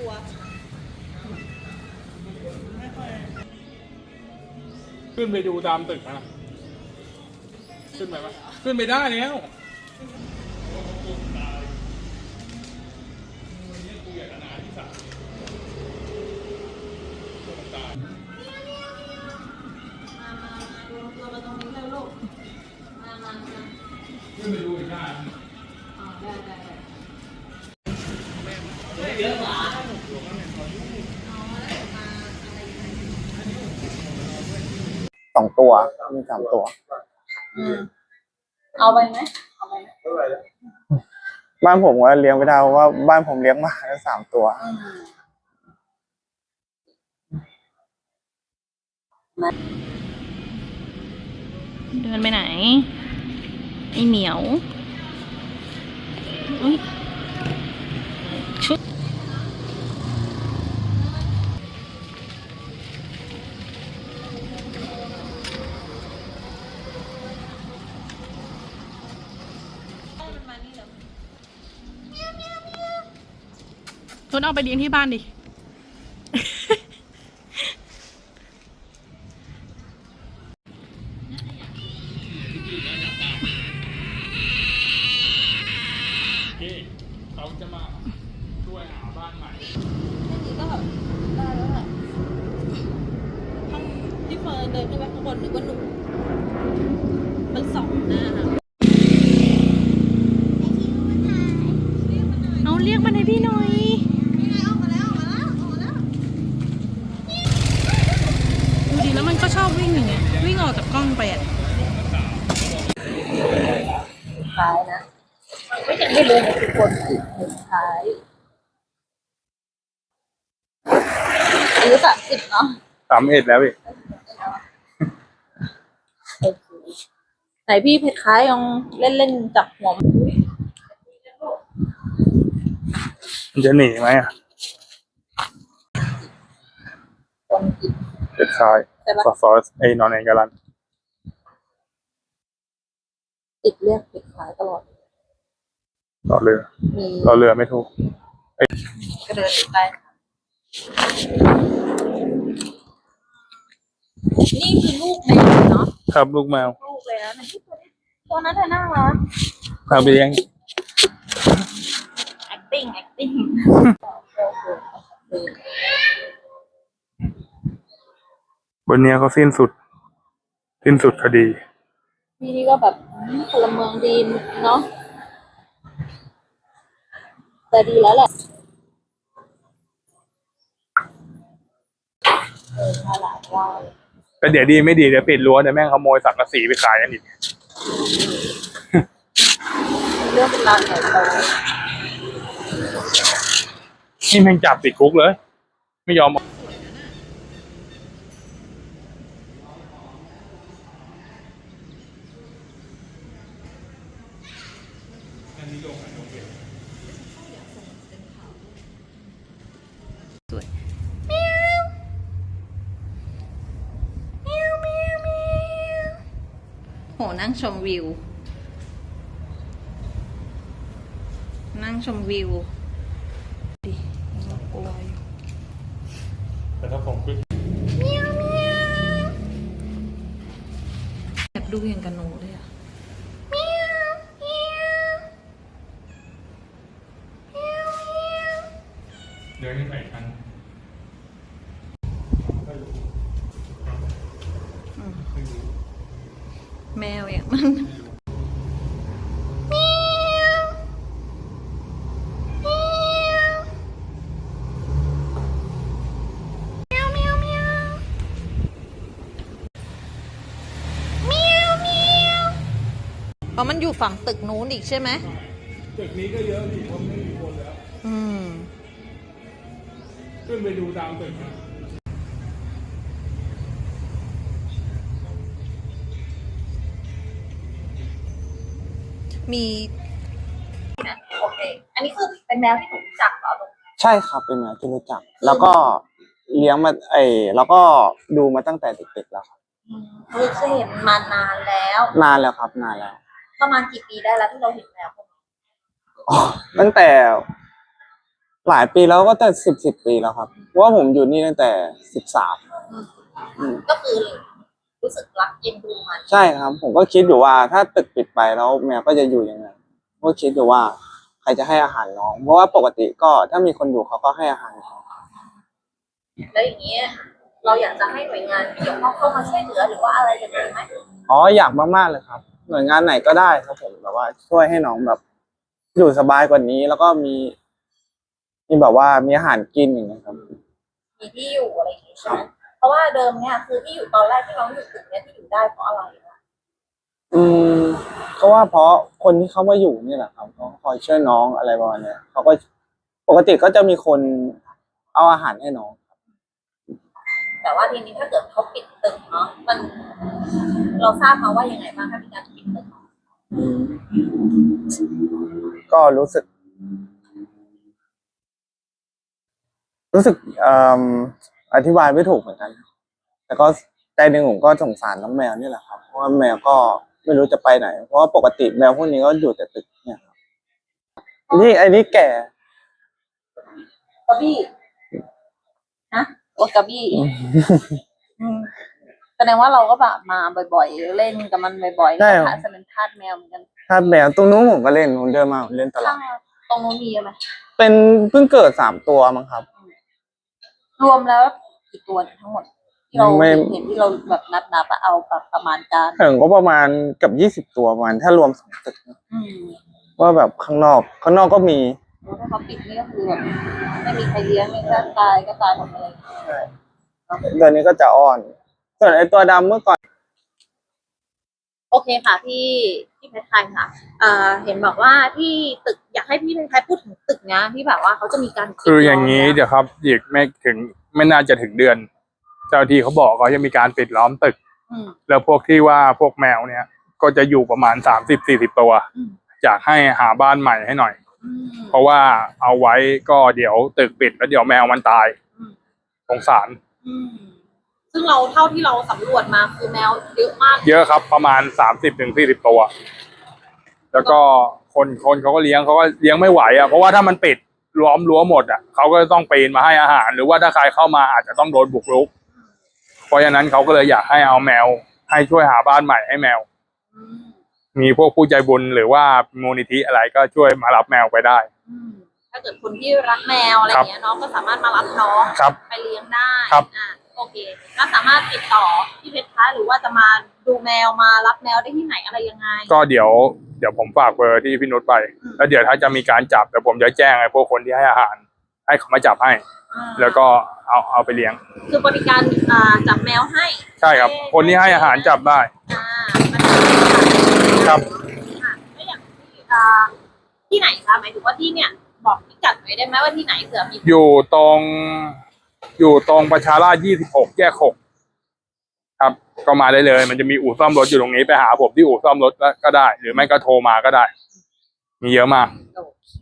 ลัวขึ้นไปดูตามตึกนะขึ้นไปปะขึ้นไปได้แล้ว สองตัวมีสามตัวเอาไปไหมเอาไปไหมบ้านผมก็เลี้ยงไม่ได้เพราะว่าบ้านผมเลี้ยงหมาแค่สามตัวเดินไปไหน ไอเหมียว อุ๊ย ทนเอาไปเลี้ยงที่บ้านดิที่เขาจะมาช่วยหาบ้านใหม่นี่ก็แบบได้แล้วแหละห้องพี่เฟิร์นเดินขึ้นไปข้างบนนึกว่าหนูมันสองหน้าค่ะ เอาเรียกมันให้พี่หน่อย ดูดิ แล้วมันก็ชอบวิ่งอย่างเงี้ยวิ่งออกจากกล้องไปอะท้ายนะ ไม่เห็นไม่รู้นะทุกคนสุดท้ายอายุสามสิบเนาะสามเอ็ดแล้วพี่โอเคไหนพี่เพชรคล้ายลองเล่นเล่นๆจับหัวมันมันจะหนีไหมอะคนกิน เด็ดชายใช่ปะซอสซอสไอ้นอนเองกาลันติดเรียกเพชรคล้ายตลอดรอเรือมีรอเรือไม่ถูกก็เดินไปนี่คือลูกแมวเนาะครับลูกแมว ลูกเลยนะไหนที่ตัวนี้ตัวนั้นเธอน่ารักเอาไปเลี้ยง วันนี้เขาสิ้นสุด สิ้นสุดคดีพี่นี่ก็แบบอืมพลเมืองดีเนาะแต่ดีแล้วแหละเออฉลาดว่าแต่เดี๋ยวดีไม่ดีเดี๋ยวปิดรั้วเดี๋ยวแม่งขโมยสังกะสีไปขายกันอีกเรื่องเป็นราวใหญ่โตนี่แม่งจับติดคุกเลย ไม่ยอมออก หนั่งชมวิว นั่งชมวิวดิยังกลัวอยู่แต่ถ้าผมขึ้นแอบดูอย่างกับหนูเลยอะเดินขึ้นไปอีกชั้น แมวอย่างนั้น เพราะมันอยู่ฝั่งตึกนู้นอีกใช่ไหมตึกนี้ก็เยอะดิเพราะไม่มีคนแล้วอืมขึ้นไปดูตามตึกนะมีโอเค อันนี้คือเป็นแมวที่หนูรู้จักเหรอลูกใช่ครับเป็นแมวที่รู้จัก แล้วก็เลี้ยงมาไอแล้วก็ดูมาตั้งแต่เด็กๆแล้วครับ อืมคือเคยเห็นมานานแล้ว นานแล้วครับนานแล้ว ประมาณกี่ปีได้แล้วที่เราเห็นแมวพวกนี้อ๋อตั้งแต่หลายปีแล้วก็แต่สิบสิบปีแล้วครับเพราะว่าผมอยู่นี่ตั้งแต่สิบสามก็คือรู้สึกรักเอ็นดูมันใช่ครับ ผมก็คิดอยู่ว่าถ้าตึกปิดไปแล้วแมวก็จะอยู่ยังไงก็คิดอยู่ว่าใครจะให้อาหารน้อง เพราะว่าปกติก็ถ้ามีคนอยู่เขาก็ให้อาหารน้องแล้วอย่างนี้ยเราอยากจะให้หน่วยงานที่เกี่ยวข้องเข้ามาช่วยเหลือหรือว่าอะไรยังไงไหมอ๋ออยากมากๆเลยครับ หน่วยงานไหนก็ได้ครับผมแบบว่า ช่วยให้น้องแบบ อยู่สบายกว่านี้ แล้วก็มีมีแบบว่ามีอาหารกินอย่างเงี้ยครับ มีที่อยู่อะไรอย่างงี้ใช่ไหมเพราะว่าเดิมเนี่ยคือที่อยู่ตอนแรกที่น้องอยู่ตึกเนี่ยที่อยู่ได้เพราะอะไรนะอืมก็ว่าเพราะคนที่เขามาอยู่นี่แหละครับเขาคอยช่วยน้องอะไรประมาณเนี้ยเขาก็ปกติก็จะมีคนเอาอาหารให้น้อง แต่ว่าทีนี้ถ้าเกิดเขาปิด ตึกเนาะมัน เราทราบมาว่ายังไงบ้างถ้ามีการปิดตึกก็รู้สึก รู้สึกเอ่ออธิบายไม่ถูกเหมือนกัน แต่ก็ใจหนึ่งผมก็สงสารน้องแมวนี่แหละครับ เพราะว่าแมวก็ไม่รู้จะไปไหน เพราะว่าปกติแมวพวกนี้ก็อยู่แต่ตึกเนี่ยครับนี่ไอ้นี่แก่กระบี่ฮะว่ากระบี่ แสดงว่าเราก็แบบมาบ่อยๆ เล่นกับมันบ่อยๆใช่ครับ นะคะจะเป็นทาสแมวเหมือนกันถ้าแมวตรงนู้นผมก็เล่นผมเดินมาผมเล่นตลอข้าดงตรงนู้นมีไหมเป็นเพิ่งเกิดสามตัวมั้งครับ รวมแล้วกี่ตัวเนี่ยทั้งหมดที่เราไม่ เห็นที่เราแบบนับนับๆอะเอาแบบประมาณการถึงก็ประมาณเกับยี่สิบ20 ตัวประมาณถ้ารวมสองตึกนะอืมว่าแบบข้างนอกข้างนอกก็มีแล้วถ้าเขาปิดนี่ก็คือแบบไม่มีใครเลี้ยงไม่กล้าตายก็ตายหมดเลยเดือนนี้ก็จะอ่อน ส่วนไอตัวดำเมื่อก่อน โอเคค่ะพี่พี่เพชรไทยค่ะเอ่อเห็นบอกว่าที่ตึกอยากให้พี่เพชรไทยพูดถึงตึกนะที่แบบว่าเขาจะมีการปิดคืออย่างนี้ล้มเดี๋ยวครับอีกไม่ถึงไม่น่าจะถึงเดือน เจ้าหน้าที่เขาบอกเขาจะมีการปิดล้อมตึก อืม แล้วพวกที่ว่าพวกแมวเนี่ย ก็จะอยู่ประมาณสามสิบสี่สิบตัวอืม อยากให้หาบ้านใหม่ให้หน่อย อืม เพราะว่าเอาไว้ก็เดี๋ยวตึกปิดแล้วเดี๋ยวแมวมันตายอืม สงสาร อืม ซึ่งเราเท่าที่เราสำรวจมาคือแมวเยอะมาก เยอะครับประมาณสามสิบถึงสี่สิบตัว แล้วก็คนคนเขาก็เลี้ยงเขาก็เลี้ยงไม่ไหวอะเพราะว่าถ้ามันปิดล้อมรั้วหมดอะเขาก็ต้องปีนมาให้อาหาร หรือว่าถ้าใครเข้ามาอาจจะต้องโดนบุกรุก เพราะฉะนั้นเขาก็เลยอยากให้เอาแมว ให้ช่วยหาบ้านใหม่ให้แมวอืมมีพวกผู้ใจบุญหรือว่ามูลนิธิอะไรก็ช่วยมารับแมวไปได้อืมถ้าเกิดคนที่รักแมวอะไรอย่างเงี้ยน้องก็สามารถมารับน้องครับไปเลี้ยงได้ครับอ่า โอเค ก็สามารถติดต่อพี่เพชรคะหรือว่าจะมาดูแมวมารับแมวได้ที่ไหนอะไรยังไง ก็เดี๋ยวเดี๋ยวผมฝากเบอร์ที่พี่นุชไป อืม แล้วเดี๋ยวถ้าจะมีการจับเดี๋ยวผมจะแจ้งไอ้พวกคนที่ให้อาหาร ให้เขามาจับให้ อ่าแล้วก็เอาเอาไปเลี้ยง คือบริการอ่าจับแมวให้ใช่ครับ คนที่ให้อาหารจับได้ อ่ามันจะมีการครับอะแล้วอย่างที่อ่าที่ไหนคะหมายถึงว่าที่เนี่ย บอกพิกัดไว้ได้ไหมว่าที่ไหนเผื่อมีอยู่ตรง อยู่ตรงประชาราชยี่สิบหกแยกหกครับ ก็มาได้เลย มันจะมีอู่ซ่อมรถอยู่ตรงนี้ไปหาผมที่อู่ซ่อมรถก็ก็ได้ หรือไม่ก็โทรมาก็ได้ มีเยอะมาก โอเค